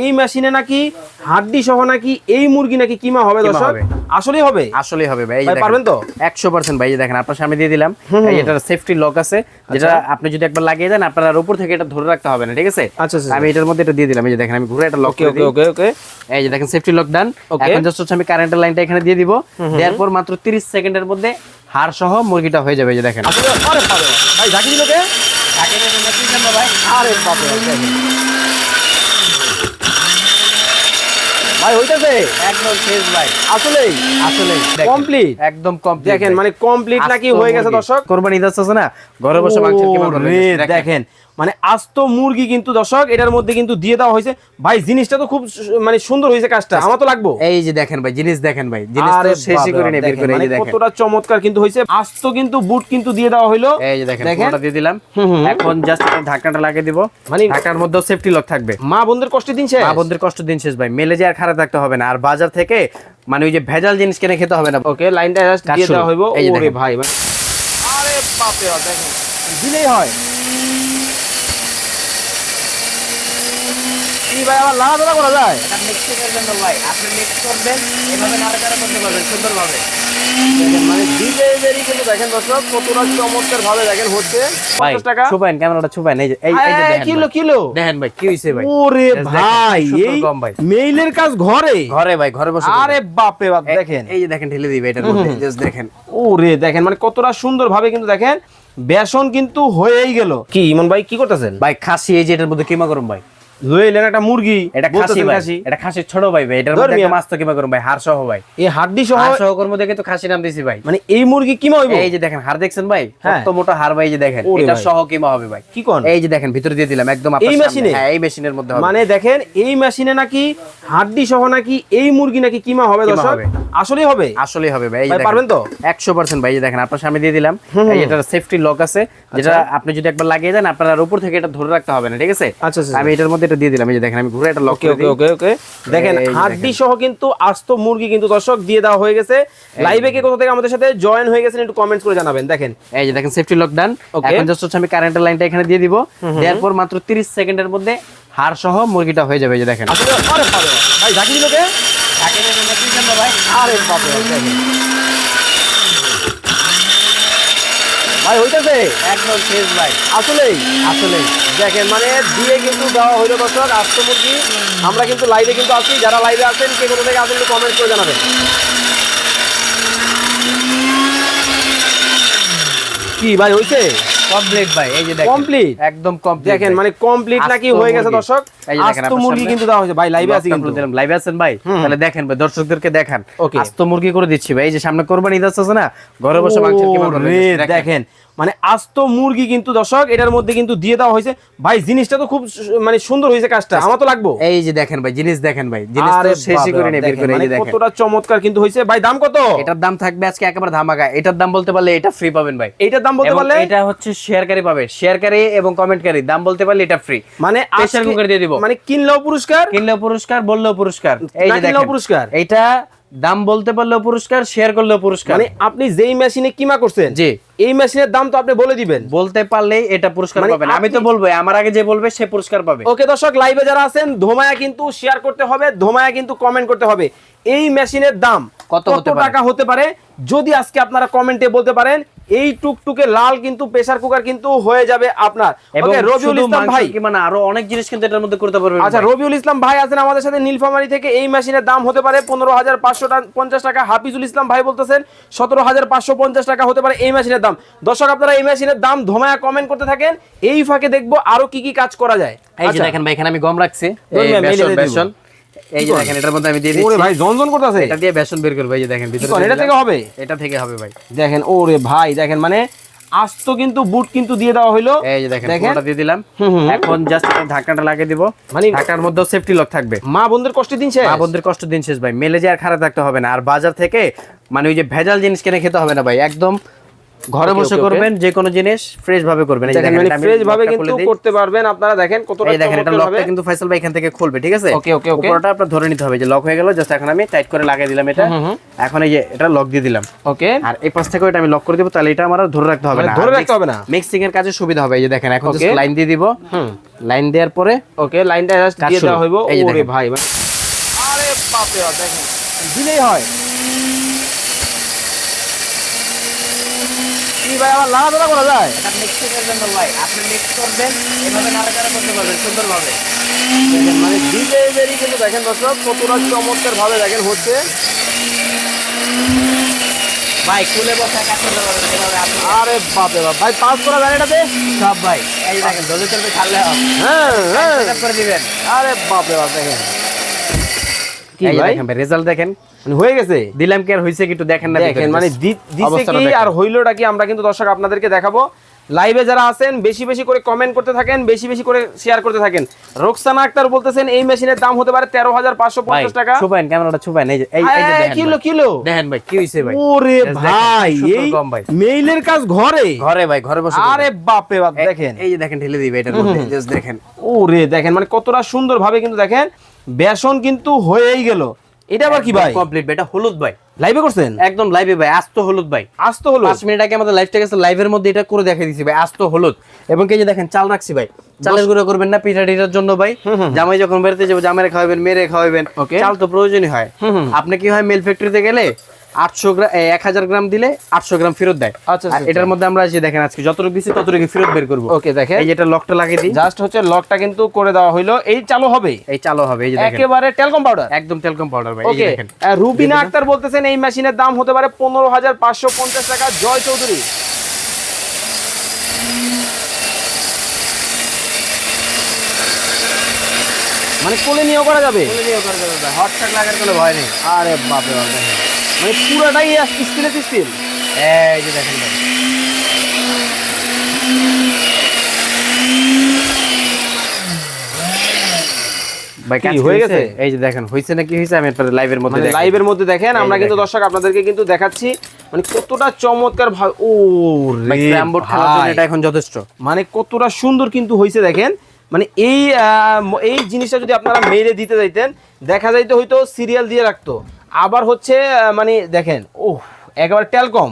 এই মেশিনে নাকি হাড্ডি সহ নাকি এই মুরগি নাকি কিমা হবে দর্শক? আসলেই হবে? আসলেই হবে ভাই ভাই, পারবেন তো? 100% ভাই দেখেন আপনার সামনে দিয়ে দিলাম। এই এটার সেফটি লক আছে যেটা আচ্ছা। আপনি যদি একবার লাগিয়ে দেন আপনার আর উপর থেকে এটা ধরে রাখতে হবে না ঠিক আছে? আচ্ছা, আচ্ছা, আমি এটার মধ্যে এটা দিয়ে দিলাম এই যে দেখেন আমি ঘুরে এটা লক করে ওকে দিই। ওকে ওকে এই যে দেখেন সেফটি লক ডান. এখন জাস্ট হচ্ছে আমি কারেন্টের লাইনটা এখানে দিয়ে দিব। দেওয়ার পর মাত্র 30 সেকেন্ডের মধ্যে হাড় সহ মুরগিটা হয়ে যাবে এই যে দেখেন। আসলে আরে বাবা ভাই ঝাঁকি দিল কে? আরে বাবা দেখেন ভাই হইতাছে? একদম শেষ ভাই। আসলেই? আসলেই কমপ্লিট একদম কমপ্লিট দেখেন মানে কমপ্লিট নাকি হয়ে গেছে দর্শক? কোরবানি ঈদ আসছে না? ঘরে বসে ওরে, দেখেন। মানে আস্ত মুরগি কিন্তু দর্শক এটার মধ্যে কিন্তু দিয়ে দেওয়া হয়েছে। ভাই জিনিসটা তো খুব মানে সুন্দর হয়েছে কাজটা। আমার তো লাগবো। এই যে দেখেন ভাই জিনিস দেখেন ভাই জিনিস তো শেষই করে নিয়ে বের করে এই মানে দেখেন। কতটা চমৎকার কিন্তু হয়েছে। আস্ত কিন্তু বুট কিন্তু দিয়ে দেওয়া হইল। এই যে দেখেন। পুরোটা দিয়ে দিলাম। এখন জাস্ট ঢাকনাটা লাগিয়ে দিব। মানে- ঢাকনার মধ্যেও সেফটি লক থাকবে। মা বোনদের কষ্ট দিন শেষ? মা বোনদের কষ্ট দিন শেষ ভাই মেলে যে আর খারাপ থাকতে হবে না। আর বাজার থেকে মানে ওই যে ভেজাল জিনিস কিনে খেতে হবে না। ওকে লাইনটা জাস্ট দিয়ে দেওয়া হইব। ওরে ভাই মানে- আরে বাপরে বাপ দেখেন। দিলেই হয়। কি ভাই আবার করা যায়? জন্য ভাই আপনি মিক্স করবেন এভাবে নাড়াচাড়া করতে পারবেন সুন্দরভাবে। মানে দিতে দেরি কিন্তু দেখেন দর্শক কতটা চমৎকার ভাবে দেখেন হচ্ছে। ভাই টাকা। ছুপাইন ক্যামেরাটা ছুপাইন এই যে এই এই যে কিলো কিলো। দেখেন ভাই কি হইছে ভাই। ওরে ভাই সুন্দর এই মেইলের কাজ ঘরে? ঘরে ভাই ঘরে বসে আরে বাপরে বাপ দেখেন। এই যে দেখেন ঢেলে এটার মধ্যে জাস্ট দেখেন। ওরে দেখেন মানে কতটা সুন্দর ভাবে কিন্তু দেখেন বেসন কিন্তু হয়েই গেল। কি ইমন ভাই কি করতেছেন? ভাই খাসি এই যে এটার মধ্যে কিমা করুন ভাই। লইলেন একটা মুরগি এটা খাসি খাসি? এটা খাসির ছোট ভাই ভাই এটার মধ্যে মাছ তো কিমা করুন ভাই হাড় সহ ভাই। এই হাড্ডি সহ হাড় সহ কর্ম দেখে তো খাসি নাম দিছি ভাই। মানে এই মুরগি কি হইব? এই যে দেখেন হাড় দেখছেন ভাই। কত মোটা হাড় ভাই এই যে দেখেন এটা সহ কিমা হবে ভাই। কি কোন? এই যে দেখেন ভিতরে দিয়ে দিলাম একদম আপনার এই মেশিনে? হ্যাঁ এই মেশিনের মধ্যে হবে। মানে দেখেন এই মেশিনে নাকি হাড্ডি সহ নাকি এই মুরগি নাকি কিমা হবে দর্শক? হবে। আসলেই হবে? আসলেই হবে ভাই এই। পারবেন তো? 100% ভাই যে দেখেন আপনার সামনে দিয়ে দিলাম। এটার সেফটি লক আছে। যেটা আপনি যদি একবার লাগিয়ে দেন আপনার উপর থেকে এটা ধরে রাখতে হবে না ঠিক আছে? আচ্ছা, আচ্ছা, আমি এটার মধ্যে এটা দিয়ে দিলাম এই যে দেখেন আমি ঘুরে এটা লক করে ওকে ওকে ওকে দেখেন হাড্ডি সহ কিন্তু আস্ত মুরগি কিন্তু দর্শক দিয়ে দেওয়া হয়ে গেছে। লাইভে কে কোথা থেকে আমাদের সাথে জয়েন হয়ে গেছেন একটু কমেন্টস করে জানাবেন দেখেন। এই যে দেখেন সেফটি লক ডান. এখন জাস্ট হচ্ছে আমি কারেন্টের লাইনটা এখানে দিয়ে দিব। দেওয়ার পর মাত্র 30 সেকেন্ডের মধ্যে হাড় সহ মুরগিটা হয়ে যাবে এই যে দেখেন। আসলে আরে বাপরে বাপ। ভাই ঝাঁকি দিল কে? আরে বাপরে বাপ, দেখেন। ভাই হইতেছে? একদম শেষ ভাই। আসলেই? আসলেই। দেখেন মানে দিয়ে কিন্তু দেওয়া হইল দর্শক আস্ত মুরগি। আমরা কিন্তু লাইভে কিন্তু আছি। যারা লাইভে আছেন কে কোথা থেকে আসেন কমেন্ট করে জানাবেন। কি ভাই হইছে? কমপ্লিট ভাই এই যে দেখেন। কমপ্লিট একদম কমপ্লিট দেখেন মানে কমপ্লিট নাকি হয়ে গেছে। দর্শক? আস্ত মুরগি কিন্তু দেওয়া হয়েছে ভাই লাইভে আছি কিন্তু। দিলাম। লাইভে আছেন ভাই? তাহলে দেখেন ভাই দর্শকদেরকে দেখান. আস্ত মুরগি করে দিচ্ছি ভাই। এই যে সামনে কোরবানি ঈদ আছে না ঘরে বসে মাংসের কি দেখেন মানে আস্ত মুরগি কিন্তু দর্শক এটার মধ্যে কিন্তু দিয়ে দেওয়া হয়েছে। ভাই জিনিসটা তো খুব মানে সুন্দর হয়েছে কাজটা। আমার তো লাগবো। এই যে দেখেন ভাই জিনিস দেখেন ভাই জিনিস তো শেষই করে নিয়ে বের করে এই মানে দেখেন। কতটা চমৎকার কিন্তু হয়েছে। ভাই দাম কত? এটার দাম থাকবে আজকে একেবারে ধামাকা। এটার দাম বলতে পারলে এটা ফ্রি পাবেন ভাই। এটার দাম বলতে পারলে? এটা হচ্ছে শেয়ারকারী পাবে। শেয়ারকারী এবং কমেন্টকারী দাম বলতে পারলে এটা ফ্রি মানে প্রেসার কুকার দিয়ে দিব। মানে কিনলেও পুরস্কার? কিনলেও পুরস্কার বললেও পুরস্কার। এই যে দেখেন পুরস্কার। এইটা দাম বলতে পারলেও পুরস্কার শেয়ার করলেও পুরস্কার। মানে আপনি যেই মেশিনে কিমা করছেন জি। এই মেশিনের দাম তো আপনি বলে দিবেন। বলতে পারলেই এটা পুরস্কার মানে পাবেন। আমি তো বলব আমার আগে যে বলবে সে পুরস্কার পাবে। ওকে দর্শক লাইভে যারা আছেন ধোমায়া কিন্তু শেয়ার করতে হবে ধোমায়া কিন্তু কমেন্ট করতে হবে। এই মেশিনের দাম কত টাকা হতে পারে? যদি আজকে আপনারা কমেন্টে বলতে পারেন এই টুকটুকে লাল কিন্তু প্রেসার কুকার কিন্তু হয়ে যাবে আপনার। ওকে রবিউল ইসলাম ভাই। কি মানে আরও অনেক জিনিস কিন্তু এটার মধ্যে করতে পারবেন আচ্ছা রবিউল ইসলাম ভাই আছেন আমাদের সাথে নীলফামারি থেকে। এই মেশিনের দাম হতে পারে পনেরো হাজার পাঁচশো পঞ্চাশ টাকা। হাফিজুল ইসলাম ভাই বলতেছেন সতেরো হাজার পাঁচশো পঞ্চাশ টাকা হতে পারে এই মেশিনের দাম। দর্শক আপনারা এই মেশিনের দাম ধোমায়া কমেন্ট করতে থাকেন। এই ফাঁকে দেখব আরও কি কি কাজ করা যায়। এই যে আচ্ছা। দেখেন ভাই এখানে আমি গম রাখছি। এই ভাই, যে দেখেন এটার মধ্যে আমি দিয়ে ওরে দিচ্ছি। ভাই জনজন করতেছে? এটা দিয়ে বেসন বের করব এই যে দেখেন ভিতরে এটা থেকে হবে? এটা থেকে হবে ভাই। দেখেন ওরে ভাই দেখেন মানে আস্ত কিন্তু বুট কিন্তু দিয়ে দেওয়া হইল। এই যে দেখেন পুরোটা দিয়ে দিলাম। এখন জাস্ট ঢাকনাটা লাগিয়ে দিব। মানে- ঢাকনার মধ্যেও সেফটি লক থাকবে। মা বোনদের কষ্ট দিন শেষ? মা বোনদের কষ্ট দিন শেষ ভাই। মেলে যে আর খারাপ থাকতে হবে না। আর বাজার থেকে মানে ওই যে ভেজাল জিনিস কিনে খেতে হবে না ভাই। একদম ঘরে বসে. করবেন যে কোনো জিনিস ফ্রেশ ভাবে করবেন। দেখেন মানে ফ্রেশ ভাবে কিন্তু করতে পারবেন আপনারা দেখেন কতটা এই দেখেন এটা লকটা কিন্তু ফয়সাল ভাই এখান থেকে খুলবে ঠিক আছে? Okay, okay, okay. উপরটা আপনার ধরে নিতে হবে যে লক হয়ে গেল জাস্ট এখন আমি টাইট করে লাগিয়ে দিলাম এটা। এখন এই যে এটা লক দিয়ে দিলাম। ওকে আর এই পাশ থেকে এটা আমি লক করে দিব তাহলে এটা আমার ধরে রাখতে হবে মানে না। ধরে রাখতে হবে না? মিক্সিং এর কাজে সুবিধা হবে এই যে দেখেন এখন Okay. লাইন দিয়ে দিব। হুম। লাইন দেওয়ার পরে ওকে লাইনটা জাস্ট দিয়ে দেওয়া হইব। ওরে ভাই মানে- আরে বাপরে বাপ দেখেন দিলেই হয়। কি ভাই আমার লাড়াচাড়া করা যায়? এটা মিক্সিং এর জন্য ভাই। আপনি মিক্স করবেন এভাবে নাড়াচাড়া করতে পারবেন সুন্দরভাবে। দেখেন মানে দিলে কিন্তু দেখেন দর্শক কতটা চমৎকার দেখেন হচ্ছে। ভাই খুলে বসে কাজ করতে পারবেন এভাবে আপনি। আরে বাপরে বাপ ভাই পাস করা যায় এটাতে? সব ভাই এই দেখেন দলে চলবে ছাড়লে হবে। হ্যাঁ হ্যাঁ। করে দিবেন। আরে বাপরে বাপ দেখেন। কি ভাই? রেজাল্ট দেখেন। মানে হয়ে গেছে? দিলাম কি আর হইছে কি একটু দেখেন না দেখেন মানে দিছে কি আর হইলোটা কি আমরা কিন্তু দর্শক আপনাদেরকে দেখাবো। লাইভে যারা আছেন বেশি বেশি করে কমেন্ট করতে থাকেন বেশি বেশি করে শেয়ার করতে থাকেন। রোকসানা আক্তার বলতেছেন এই মেশিনের দাম হতে পারে তেরো হাজার পাঁচশো পঞ্চাশ টাকা। ছুপাইন ক্যামেরাটা ছুপাইন এই যে এই এই যে আয়, দেখেন কিলো কিলো? দেখেন ভাই কি হইছে ভাই। ওরে ভাই এই মেইলের কাজ ঘরে? ঘরে ভাই ঘরে বসে আরে বাপরে বাপ দেখেন। এই যে দেখেন ঢেলে দিবে এটার মধ্যে জাস্ট দেখেন। ওরে দেখেন মানে কতটা সুন্দর ভাবে কিন্তু দেখেন বেসন কিন্তু হয়েই গেল। এটা আবার কি ভাই? কমপ্লিট এটা হলুদ ভাই। লাইভে করছেন? একদম লাইভে ভাই আস্ত হলুদ ভাই। আজ তো হলো পাঁচ মিনিট আগে আমাদের লাইভটা গেছে লাইভের মধ্যে এটা করে দেখাই দিছি ভাই আস্ত হলুদ। এবং কে যে দেখেন চাল রাখছি ভাই। চালের গুঁড়ো করবেন না পিঠা টিঠার জন্য ভাই। জামাই যখন বেরোতে যাব জামাইরে খাওয়াবেন মেরে খাওয়াবেন ওকে চাল তো প্রয়োজনই হয়। আপনি কি হয় মেল ফ্যাক্টরিতে গেলে আটশো গ্রাম এক হাজার গ্রাম দিলে আটশো গ্রাম ফেরত দেয়। আচ্ছা, আচ্ছা, এটার মধ্যে আমরা যে দেখেন আজকে যতটুকু দিচ্ছি ততটুকু ফেরত বের করব। ওকে দেখেন। এই যেটা লকটা লাগিয়ে দিই। জাস্ট হচ্ছে লকটা কিন্তু করে দেওয়া হইল। এই চালু হবে? এই চালু হবে এই যে দেখেন। একেবারে টেলকম পাউডার একদম তেলকম পাউডার ভাই এই ওকে দেখেন। রুবিনা আক্তার বলতেছেন এই মেশিনের দাম হতে পারে পনেরো হাজার পাঁচশো পঞ্চাশ টাকা। জয় চৌধুরী। মানে কোলে নিয়েও করা যাবে? হট শাক লাগার কোনো ভয় নেই। আরে বাপরে বাপ মানে পুরোটাই স্টিলে স্টিল এই যে দেখেন ভাই। ভাই কি, কাজ হয়ে গেছে? গেছে? এই যে দেখেন হইছে না কি আমি আপনাদের লাইভের মধ্যে দেখাই। লাইভের মধ্যে দেখেন আমরা কিন্তু দর্শক আপনাদেরকে কিন্তু দেখাচ্ছি মানে কতটা চমৎকার ভাবে ও খেলার জন্য এটা এখন যথেষ্ট। মানে কতটা সুন্দর কিন্তু হয়েছে দেখেন। মানে এই এই জিনিসটা যদি আপনারা মেরে দিতে যাইতেন দেখা যাইতো হয়তো সিরিয়াল দিয়ে রাখতো। আবার হচ্ছে মানে দেখেন ও একেবারে টেলকম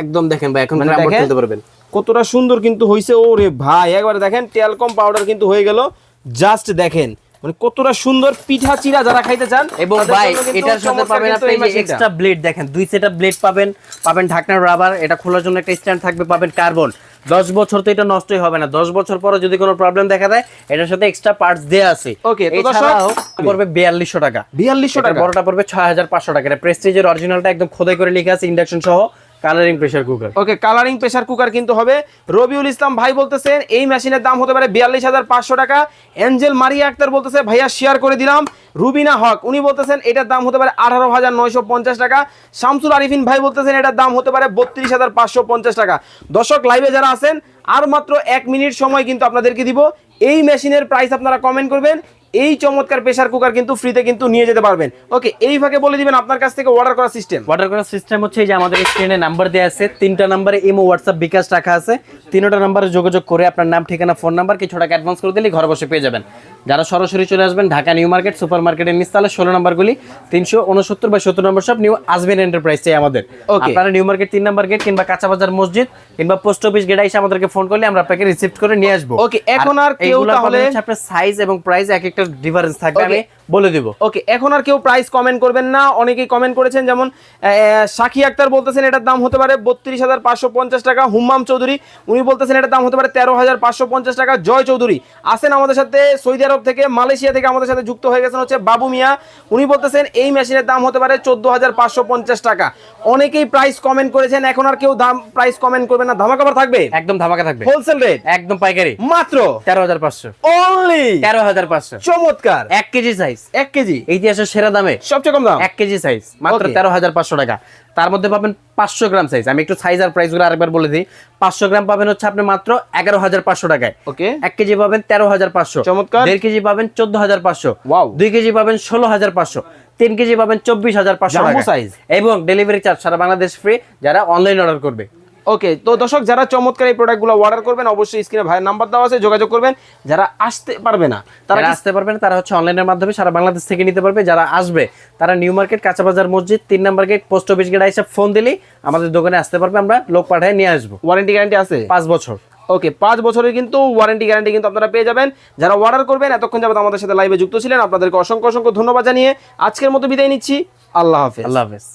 একদম দেখেন ভাই এখন মানে খেলতে পারবেন। কতটা সুন্দর কিন্তু হয়েছে ও রে ভাই একবারে দেখেন টেলকম পাউডার কিন্তু হয়ে গেল। জাস্ট দেখেন মানে কতটা সুন্দর পিঠা চিরা যারা খাইতে চান এবং ভাই এটার সাথে পাবেন আপনি এক্সট্রা ব্লেড দেখেন দুই সেটআপ ব্লেড পাবেন পাবেন ঢাকনার রাবার এটা খোলার জন্য একটা স্ট্যান্ড থাকবে পাবেন কার্বন দশ বছর তো এটা নষ্টই হবে না। দশ বছর পরে যদি কোনো প্রবলেম দেখা দেয় এটার সাথে এক্সট্রা পার্টস দেয়া আছে। দর্শক- পড়বে বিয়াল্লিশশো টাকা। 4200 টাকা। বড়টা পড়বে ছয় হাজার পাঁচশো টাকা। এটা প্রেস্টিজের অরিজিনালটা একদম খোদাই করে লেখা আছে ইন্ডাকশন সহ colouring pressure cooker okay colouring pressure cooker কিন্তু হবে। রবিউল ইসলাম ভাই বলতেছেন এই মেশিনের দাম হতে পারে বিয়াল্লিশ হাজার পাঁচশো টাকা। এঞ্জেল মারিয়া আক্তার বলতেছে ভাইয়া শেয়ার করে দিলাম। রুবিনা হক, উনি বলতেছেন এটার দাম হতে পারে আঠারো হাজার নয়শো পঞ্চাশ টাকা। শামসুল আরিফিন ভাই বলতেছেন এটার দাম হতে পারে বত্রিশ হাজার পাঁচশো পঞ্চাশ টাকা। দর্শক লাইভে যারা আছেন, আর মাত্র এক মিনিট সময় কিন্তু আপনাদেরকে দিব। এই মেশিনের প্রাইস আপনারা কমেন্ট করবেন। এই চমৎকার প্রেসার কুকার কিন্তু ফ্রিতে কিন্তু নিয়ে যেতে পারবেন। ওকে এই ভাগে বলে দিবেন আপনার কাছ থেকে অর্ডার করার সিস্টেম অর্ডার করার সিস্টেম হচ্ছে এই যে আমাদের স্ক্রিনে নাম্বার দেওয়া আছে তিনটা নাম্বারে ইমো হোয়াটসঅ্যাপ বিকাশ রাখা আছে। তিনটা নাম্বারে যোগাযোগ করে আপনার নাম ঠিকানা ফোন নাম্বার কিছু টাকা অ্যাডভান্স করে দিলে ঘরে বসে পেয়ে যাবেন। যারা সরাসরি চলে আসবেন ঢাকা নিউ মার্কেট সুপার মার্কেটের নিস্তালে ষোলো নাম্বারগুলি তিনশো উনসত্তর বা সত্তর নম্বর সব নিউ আসবেন এন্টারপ্রাইজ চাই আমাদের। Okay. আপনারা নিউ মার্কেট তিন নাম্বার গেট কিংবা কাঁচা বাজার মসজিদ কিংবা পোস্ট অফিস গেটে এসে আমাদেরকে ফোন করলে আমরা আপনাকে রিসিভ করে নিয়ে আসব। ওকে এখন আর কেউ তাহলে- আপনার সাইজ এবং প্রাইস এক একটা ডিফারেন্স থাকবে। আমি বলে দিব। ওকে এখন আর কেউ প্রাইস কমেন্ট করবেন না। অনেকেই কমেন্ট করেছেন যেমন সাকি আক্তার বলতেছেন এটার দাম হতে পারে বত্রিশ হাজার পাঁচশো পঞ্চাশ টাকা হুম্মাম চৌধুরী। উনি বলতেছেন এটার দাম হতে পারে তেরো হাজার পাঁচশো পঞ্চাশ টাকা জয় চৌধুরী। আসেন আমাদের সাথে সৌদি আরব থেকে মালয়েশিয়া থেকে আমাদের সাথে যুক্ত হয়ে গেছেন হচ্ছে বাবু মিয়া। উনি বলতেছেন এই মেশিনের দাম হতে পারে চোদ্দ হাজার পাঁচশো পঞ্চাশ টাকা। অনেকেই প্রাইস কমেন্ট করেছেন এখন আর কেউ দাম প্রাইস কমেন্ট করবেন না। ধামাকাবার থাকবে? একদম ধামাকা থাকবে। হোলসেল রেট একদম পাইকারি। মাত্র? তেরো হাজার পাঁচশো। অনলি তেরো হাজার পাঁচশো। চমৎকার। এক কেজি সাইজ এক কেজি। ইতিহাসের সেরা দামে? সবচেয়ে কম দাম। এক কেজি সাইজ মাত্র তেরো হাজার পাঁচশো টাকা। তার মধ্যে পাবেন পাঁচশো গ্রাম সাইজ আমি একটু সাইজ আর প্রাইসগুলো আরেকবার বলে দিই। পাঁচশো গ্রাম পাবেন হচ্ছে আপনি মাত্র এগারো হাজার পাঁচশো টাকায়। ওকে এক কেজি পাবেন তেরো হাজার পাঁচশো। চমৎকার। দেড় কেজি পাবেন চোদ্দ হাজার পাঁচশো. দুই কেজি পাবেন ষোলো হাজার পাঁচশো। তিন কেজি পাবেন চব্বিশ হাজার পাঁচশো size। এবং ডেলিভারি চার্জ সারা বাংলাদেশ ফ্রি যারা অনলাইন অর্ডার করবে। ওকে তো দর্শক যারা চমৎকার এই প্রোডাক্টগুলো অর্ডার করবেন অবশ্যই স্ক্রিনে ভাইয়ের নাম্বার দেওয়া আছে যোগাযোগ করবেন। যারা আসতে পারবে না তারা আসতে পারবে না তারা হচ্ছে অনলাইনের মাধ্যমে সারা বাংলাদেশ থেকে নিতে পারবে। যারা আসবে তারা নিউ মার্কেট কাঁচাবাজার মসজিদ তিন number gate post office gate এসে ফোন দিলেই আমাদের দোকানে আসতে পারবে আমরা লোক পাঠায় নিয়ে আসব। ওয়ারেন্টি গ্যারান্টি আছে? পাঁচ বছর। ওকে পাঁচ বছরের কিন্তু ওয়ারেন্টি গ্যারান্টি কিন্তু আপনারা পেয়ে যাবেন। যারা অর্ডার করবেন এতক্ষণ যাবত আমাদের সাথে লাইভে যুক্ত ছিলেন আপনাদেরকে অসংখ্য অসংখ্য ধন্যবাদ জানিয়ে আজকের মতো বিদায় নিচ্ছি। আল্লাহ হাফেজ। আল্লাহ হাফেজ।